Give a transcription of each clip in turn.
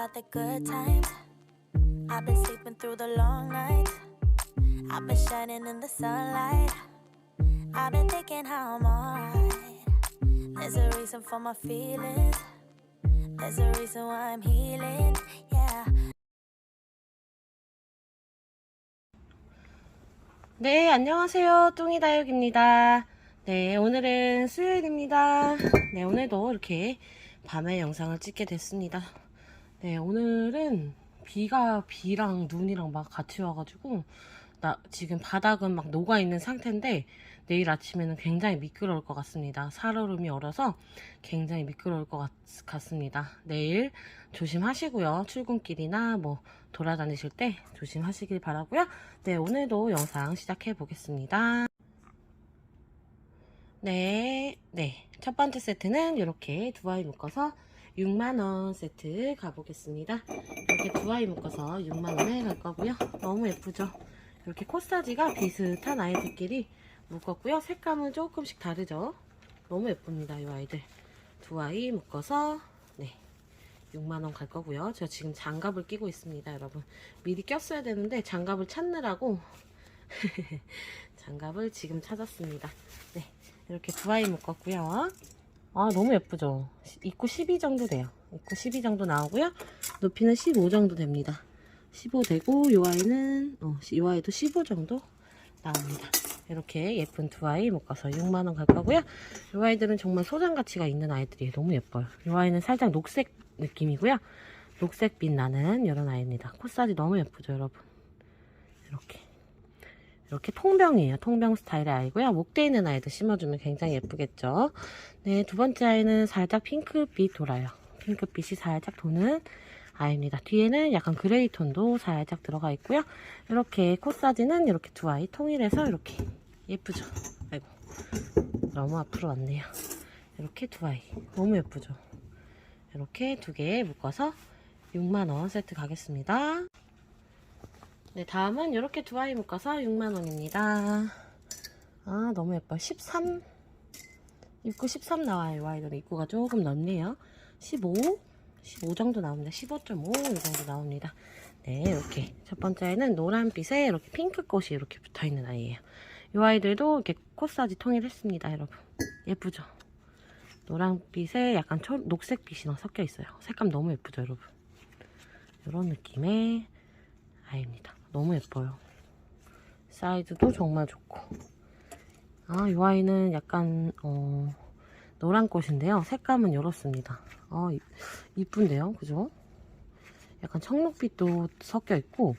about the good times. I've been sleeping through the long nights. I've been shining in the sunlight. I've been thinking how I'm alright. There's a reason for my feelings. There's a reason why I'm healing. Yeah. 네, 안녕하세요. 뚱이다육입니다. 네, 오늘은 수요일입니다. 네, 오늘도 이렇게 밤에 영상을 찍게 됐습니다. 네, 오늘은 비가, 비랑 눈이랑 막 같이 와가지고, 나 지금 바닥은 막 녹아있는 상태인데, 내일 아침에는 굉장히 미끄러울 것 같습니다. 살얼음이 얼어서 굉장히 미끄러울 것 같, 같습니다. 내일 조심하시고요. 출근길이나 뭐 돌아다니실 때 조심하시길 바라고요. 네, 오늘도 영상 시작해 보겠습니다. 네, 네. 첫 번째 세트는 이렇게 두 아이 묶어서 6만원 세트 가보겠습니다. 이렇게 두 아이 묶어서 6만원에 갈 거고요. 너무 예쁘죠? 이렇게 코사지가 비슷한 아이들끼리 묶었고요. 색감은 조금씩 다르죠? 너무 예쁩니다, 이 아이들. 두 아이 묶어서, 네. 6만원 갈 거고요. 저 지금 장갑을 끼고 있습니다, 여러분. 미리 꼈어야 되는데 장갑을 찾느라고 장갑을 지금 찾았습니다. 네, 이렇게 두 아이 묶었고요. 아, 너무 예쁘죠? 입구 12 정도 돼요. 입구 12 정도 나오고요. 높이는 15 정도 됩니다. 15 되고 이 아이는 어, 이 아이도 15 정도 나옵니다. 이렇게 예쁜 두 아이 묶어서 6만원 갈 거고요. 이 아이들은 정말 소장 가치가 있는 아이들이에요. 너무 예뻐요. 이 아이는 살짝 녹색 느낌이고요. 녹색빛 나는 이런 아이입니다. 코사지 너무 예쁘죠, 여러분? 이렇게. 이렇게 통병이에요. 통병 스타일의 아이고요. 목대 있는 아이도 심어주면 굉장히 예쁘겠죠. 네, 두 번째 아이는 살짝 핑크빛 돌아요. 핑크빛이 살짝 도는 아이입니다. 뒤에는 약간 그레이 톤도 살짝 들어가 있고요. 이렇게 코사지는 이렇게 두 아이 통일해서 이렇게 예쁘죠. 아이고, 너무 앞으로 왔네요. 이렇게 두 아이 너무 예쁘죠. 이렇게 두 개 묶어서 6만원 세트 가겠습니다. 네, 다음은 이렇게 두 아이 묶어서 6만원입니다. 아, 너무 예뻐요. 13. 입구 13 나와요. 이 아이들은 입구가 조금 넓네요. 15. 15 정도 나옵니다. 15.5 이 정도 나옵니다. 네, 이렇게. 첫 번째는 노란빛에 이렇게 핑크꽃이 이렇게 붙어 있는 아이예요. 이 아이들도 이렇게 코사지 통일했습니다, 여러분. 예쁘죠? 노란빛에 약간 초, 녹색빛이 섞여 있어요. 색감 너무 예쁘죠, 여러분? 이런 느낌의 아이입니다. 너무 예뻐요. 사이즈도 정말 좋고. 아, 이 아이는 약간, 어, 노란 꽃인데요. 색감은 이렇습니다. 아, 이- 이쁜데요? 그죠? 약간 청록빛도 섞여 있고,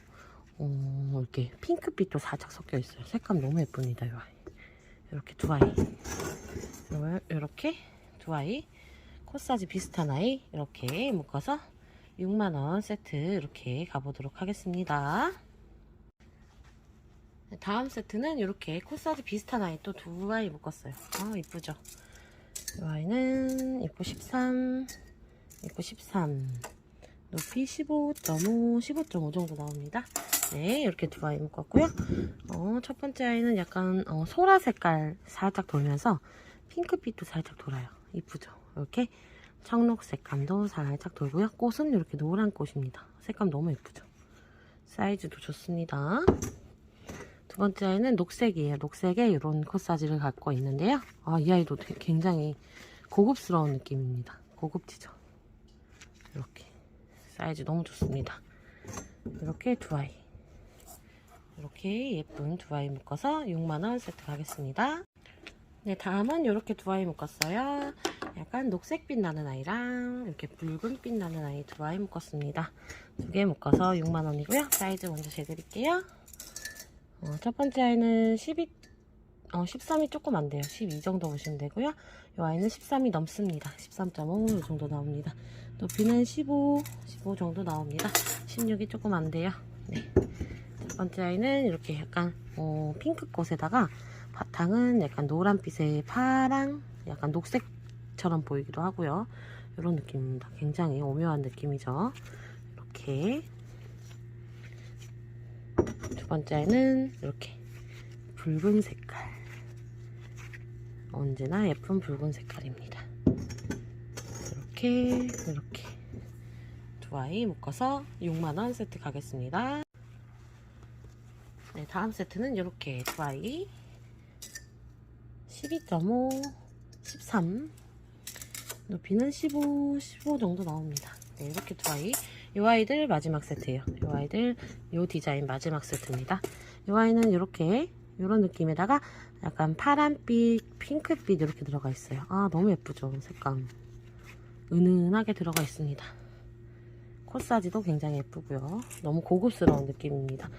어, 이렇게 핑크빛도 살짝 섞여 있어요. 색감 너무 예쁩니다, 이 아이. 이렇게 두 아이. 이렇게 두 아이. 코사지 비슷한 아이. 이렇게 묶어서 6만원 세트 이렇게 가보도록 하겠습니다. 네, 다음 세트는 이렇게 코사지 비슷한 아이 또 두 아이 묶었어요. 아, 이쁘죠? 이 아이는 입구 13, 입구 13, 높이 15.5, 15.5 정도 나옵니다. 네, 이렇게 두 아이 묶었고요. 어, 첫 번째 아이는 약간 어, 소라 색깔 살짝 돌면서 핑크빛도 살짝 돌아요. 이쁘죠? 이렇게 청록 색감도 살짝 돌고요. 꽃은 이렇게 노란 꽃입니다. 색감 너무 예쁘죠? 사이즈도 좋습니다. 두 번째 아이는 녹색이에요. 녹색에 이런 코사지를 갖고 있는데요. 아, 이 아이도 굉장히 고급스러운 느낌입니다. 고급지죠? 이렇게. 사이즈 너무 좋습니다. 이렇게 두 아이. 이렇게 예쁜 두 아이 묶어서 6만원 세트 가겠습니다. 네, 다음은 이렇게 두 아이 묶었어요. 약간 녹색빛 나는 아이랑 이렇게 붉은빛 나는 아이 두 아이 묶었습니다. 두 개 묶어서 6만원이고요. 사이즈 먼저 재드릴게요. 어, 첫 번째 아이는 12, 어, 13이 조금 안 돼요. 12 정도 보시면 되고요. 이 아이는 13이 넘습니다. 13.5 정도 나옵니다. 높이는 15, 15 정도 나옵니다. 16이 조금 안 돼요. 네. 첫 번째 아이는 이렇게 약간 어, 핑크꽃에다가 바탕은 약간 노란빛의 파랑, 약간 녹색처럼 보이기도 하고요. 이런 느낌입니다. 굉장히 오묘한 느낌이죠. 이렇게 두 번째는 이렇게 붉은 색깔. 언제나 예쁜 붉은 색깔입니다. 이렇게 이렇게 두두 아이 묶어서 6만원 세트 가겠습니다. 네, 다음 세트는 이렇게 두 아이 12.5, 13 높이는 15, 15 정도 나옵니다. 네, 이렇게 두 아이 이 아이들 마지막 세트예요. 이 아이들 이 디자인 마지막 세트입니다. 이 아이는 이렇게 이런 느낌에다가 약간 파란빛, 핑크빛 이렇게 들어가 있어요. 아 너무 예쁘죠 색감. 은은하게 들어가 있습니다. 코사지도 굉장히 예쁘고요. 너무 고급스러운 느낌입니다.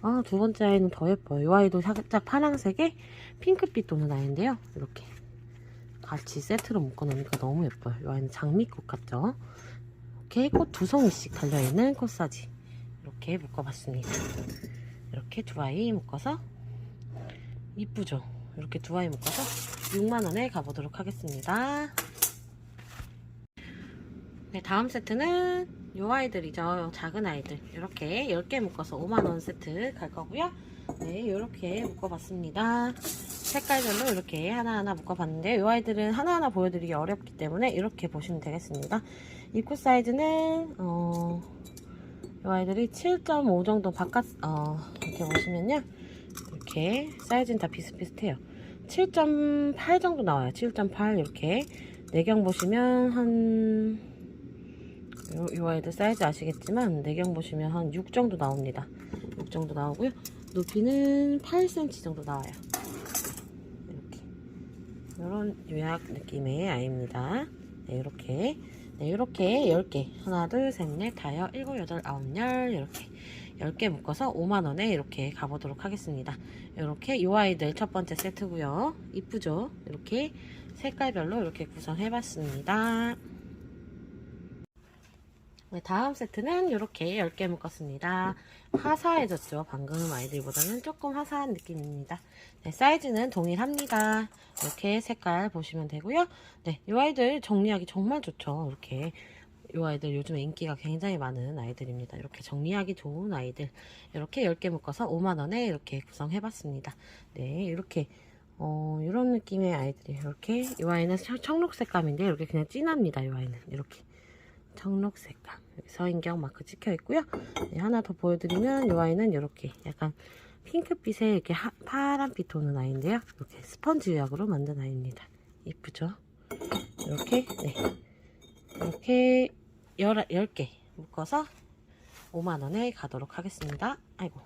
아, 두 번째 아이는 더 예뻐요. 이 아이도 살짝 파란색에 핑크빛 도는 아이인데요. 이렇게 같이 세트로 묶어놓으니까 너무 예뻐요. 이 아이는 장미꽃 같죠? 이렇게 꽃 두 송이씩 달려있는 코사지. 이렇게 묶어봤습니다. 이렇게 두 아이 묶어서 이쁘죠? 이렇게 두 아이 묶어서 6만원에 가보도록 하겠습니다. 네, 다음 세트는 요 아이들이죠. 작은 아이들. 이렇게 10개 묶어서 5만원 세트 갈 거고요. 네, 이렇게 묶어봤습니다. 색깔별로 이렇게 하나하나 묶어봤는데 요 아이들은 하나하나 보여드리기 어렵기 때문에 이렇게 보시면 되겠습니다. 입구 사이즈는 어, 요 아이들이 7.5 정도 바깥 어, 이렇게 보시면요. 이렇게 사이즈는 다 비슷비슷해요. 7.8 정도 나와요. 7.8 이렇게 내경 보시면 한 요, 요 아이들 사이즈 아시겠지만 내경 보시면 한 6 정도 나옵니다. 6 정도 나오고요. 높이는 8cm 정도 나와요. 이렇게 이런 요약 느낌의 아이입니다. 네, 이렇게 네, 이렇게 10개 하나 둘셋넷 다섯 일곱 여덟 아홉 열 이렇게 10개 묶어서 5만원에 이렇게 가보도록 하겠습니다. 이렇게 요 아이들 첫 번째 세트고요. 이쁘죠? 이렇게 색깔별로 이렇게 구성해 봤습니다. 네, 다음 세트는 이렇게 10개 묶었습니다. 화사해졌죠. 방금 아이들보다는 조금 화사한 느낌입니다. 네, 사이즈는 동일합니다. 이렇게 색깔 보시면 되고요. 네, 이 아이들 정리하기 정말 좋죠. 이렇게 이 아이들 요즘에 인기가 굉장히 많은 아이들입니다. 이렇게 정리하기 좋은 아이들 이렇게 10개 묶어서 5만원에 이렇게 구성해봤습니다. 네, 이렇게 어, 이런 느낌의 아이들이 이렇게 이 아이는 청록 색감인데 이렇게 그냥 진합니다. 이 아이는 이렇게 청록 색감 여기 서인경 마크 찍혀 있고요. 네, 하나 더 보여드리면 이 아이는 이렇게 약간 핑크빛에 이렇게 하, 파란빛 도는 아이인데요. 이렇게 스펀지 유약으로 만든 아이입니다. 이쁘죠? 이렇게 네 이렇게 열, 10 개 묶어서 5만원에 가도록 하겠습니다. 아이고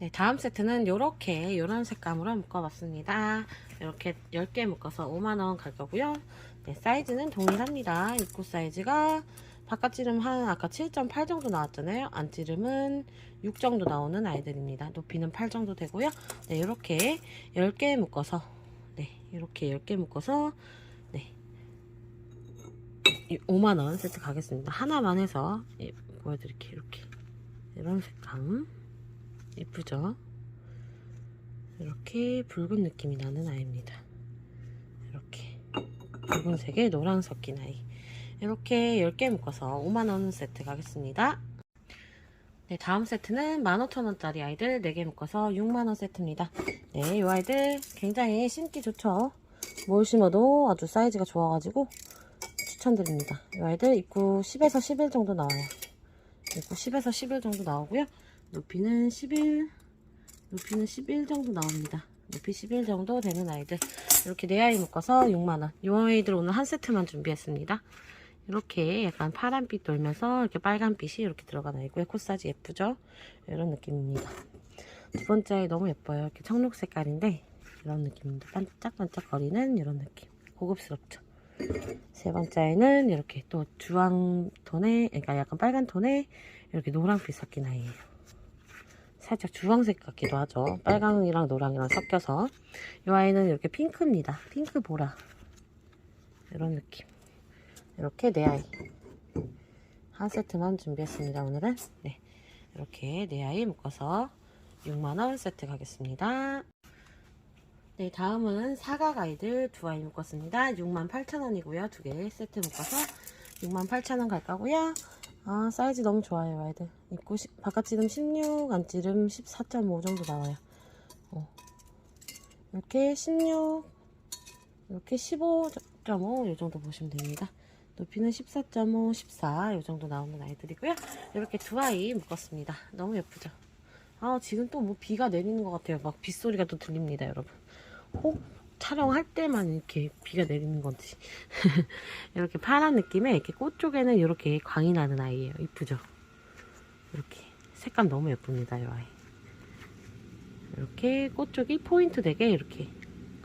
네, 다음 세트는 이렇게 이런 색감으로 묶어봤습니다. 이렇게 10개 묶어서 5만원 갈 거고요. 네, 사이즈는 동일합니다. 입구 사이즈가 바깥지름 한 아까 7.8 정도 나왔잖아요. 안지름은 6 정도 나오는 아이들입니다. 높이는 8 정도 되고요. 네, 이렇게 10개 묶어서 네, 이렇게 10개 묶어서 네. 5만원 세트 가겠습니다. 하나만 해서 예, 보여드릴게요. 이렇게 이런 색감 예쁘죠? 이렇게 붉은 느낌이 나는 아이입니다. 이렇게 붉은색에 노랑 섞인 아이 이렇게 10개 묶어서 5만원 세트 가겠습니다. 네, 다음 세트는 15,000원짜리 아이들 4개 묶어서 6만원 세트입니다. 네, 이 아이들 굉장히 심기 좋죠. 뭘 심어도 아주 사이즈가 좋아가지고 추천드립니다. 이 아이들 입구 10에서 11 정도 나와요. 입구 10에서 11 정도 나오고요. 높이는 11, 높이는 11 정도 나옵니다. 높이 11 정도 되는 아이들 이렇게 네 아이 묶어서 6만원. 이 아이들 오늘 한 세트만 준비했습니다. 이렇게 약간 파란빛 돌면서 이렇게 빨간빛이 이렇게 들어간 아이고요. 코사지 예쁘죠? 이런 느낌입니다. 두 번째 아이 너무 예뻐요. 이렇게 청록 색깔인데 이런 느낌입니다. 반짝반짝 거리는 이런 느낌. 고급스럽죠? 세 번째 아이는 이렇게 또 주황 톤에 그러니까 약간 빨간 톤에 이렇게 노랑빛 섞인 아이예요 살짝 주황색 같기도 하죠. 빨강이랑 노랑이랑 섞여서 이 아이는 이렇게 핑크입니다. 핑크 보라 이런 느낌 이렇게 네 아이 한 세트만 준비했습니다. 오늘은 네 이렇게 네 아이 묶어서 6만원 세트 가겠습니다. 네 다음은 사각 아이들 두 아이 묶었습니다. 68,000원이고요. 두 개 세트 묶어서 68,000원 갈 거고요. 아 사이즈 너무 좋아요 아이들 입고 시, 바깥 지름 16 안지름 14.5 정도 나와요 어. 이렇게 16 이렇게 15.5 이 정도 보시면 됩니다 높이는 14.5, 14 이 정도 나오는 아이들이고요. 이렇게 두 아이 묶었습니다. 너무 예쁘죠? 아 지금 또 뭐 비가 내리는 것 같아요. 막 빗소리가 또 들립니다, 여러분. 혹 촬영할 때만 이렇게 비가 내리는 건지 이렇게 파란 느낌에 이렇게 꽃 쪽에는 이렇게 광이 나는 아이예요. 이쁘죠? 이렇게 색감 너무 예쁩니다, 이 아이. 이렇게 꽃 쪽이 포인트 되게 이렇게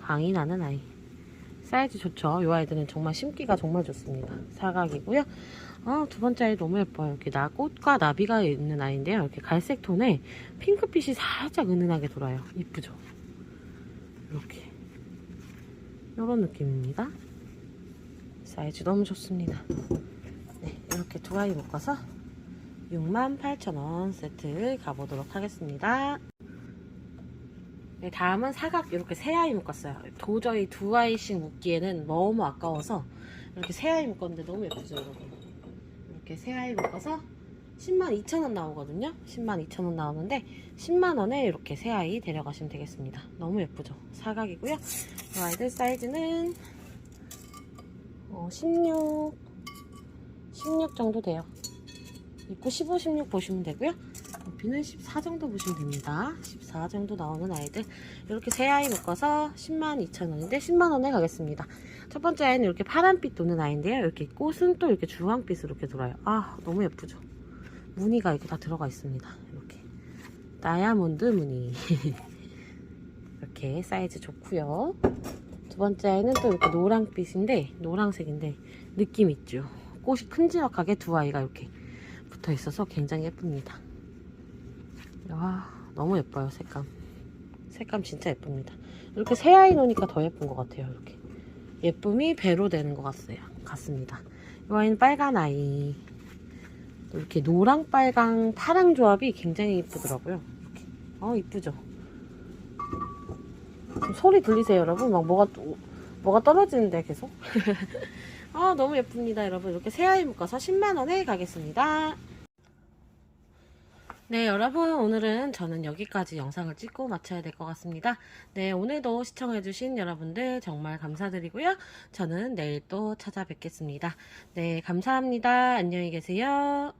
광이 나는 아이. 사이즈 좋죠? 이 아이들은 정말 심기가 정말 좋습니다. 사각이고요. 아, 두 번째 아이 너무 예뻐요. 이렇게 나 꽃과 나비가 있는 아이인데요. 이렇게 갈색 톤에 핑크빛이 살짝 은은하게 돌아요. 이쁘죠? 이렇게. 이런 느낌입니다. 사이즈 너무 좋습니다. 네, 이렇게 두 아이 묶어서 68,000원 세트 가보도록 하겠습니다. 네, 다음은 사각 이렇게 세 아이 묶었어요. 도저히 두 아이씩 묶기에는 너무 아까워서 이렇게 세 아이 묶었는데 너무 예쁘죠, 여러분? 이렇게 세 아이 묶어서 10만 2천 원 나오거든요. 10만 2천 원 나오는데 10만 원에 이렇게 세 아이 데려가시면 되겠습니다. 너무 예쁘죠? 사각이고요. 이 아이들 사이즈는 어, 16, 16 정도 돼요. 입구 15, 16 보시면 되고요. 높이는 14 정도 보시면 됩니다. 14 정도 나오는 아이들 이렇게 세 아이 묶어서 10만 2천 원인데 10만 원에 가겠습니다. 첫 번째 아이는 이렇게 파란빛 도는 아이인데요. 이렇게 꽃은 또 이렇게 주황빛으로 이렇게 돌아요. 아 너무 예쁘죠? 무늬가 이렇게 다 들어가 있습니다. 이렇게 다이아몬드 무늬 이렇게 사이즈 좋고요. 두 번째 아이는 또 이렇게 노랑빛인데 노랑색인데 느낌 있죠? 꽃이 큼지막하게 두 아이가 이렇게 붙어 있어서 굉장히 예쁩니다. 와 너무 예뻐요 색감. 색감 진짜 예쁩니다. 이렇게 새 아이 놓으니까 더 예쁜 것 같아요. 이렇게 예쁨이 배로 되는 것 같아요. 같습니다. 이 아이는 빨간 아이. 또 이렇게 노랑 빨강 파랑 조합이 굉장히 이쁘더라고요. 어 이쁘죠. 소리 들리세요 여러분? 막 뭐가 또- 뭐가 떨어지는데 계속. 아 너무 예쁩니다 여러분. 이렇게 새 아이 묶어서 10만 원에 가겠습니다. 네, 여러분, 오늘은 저는 여기까지 영상을 찍고 마쳐야 될 것 같습니다. 네, 오늘도 시청해주신 여러분들 정말 감사드리고요. 저는 내일 또 찾아뵙겠습니다. 네, 감사합니다. 안녕히 계세요.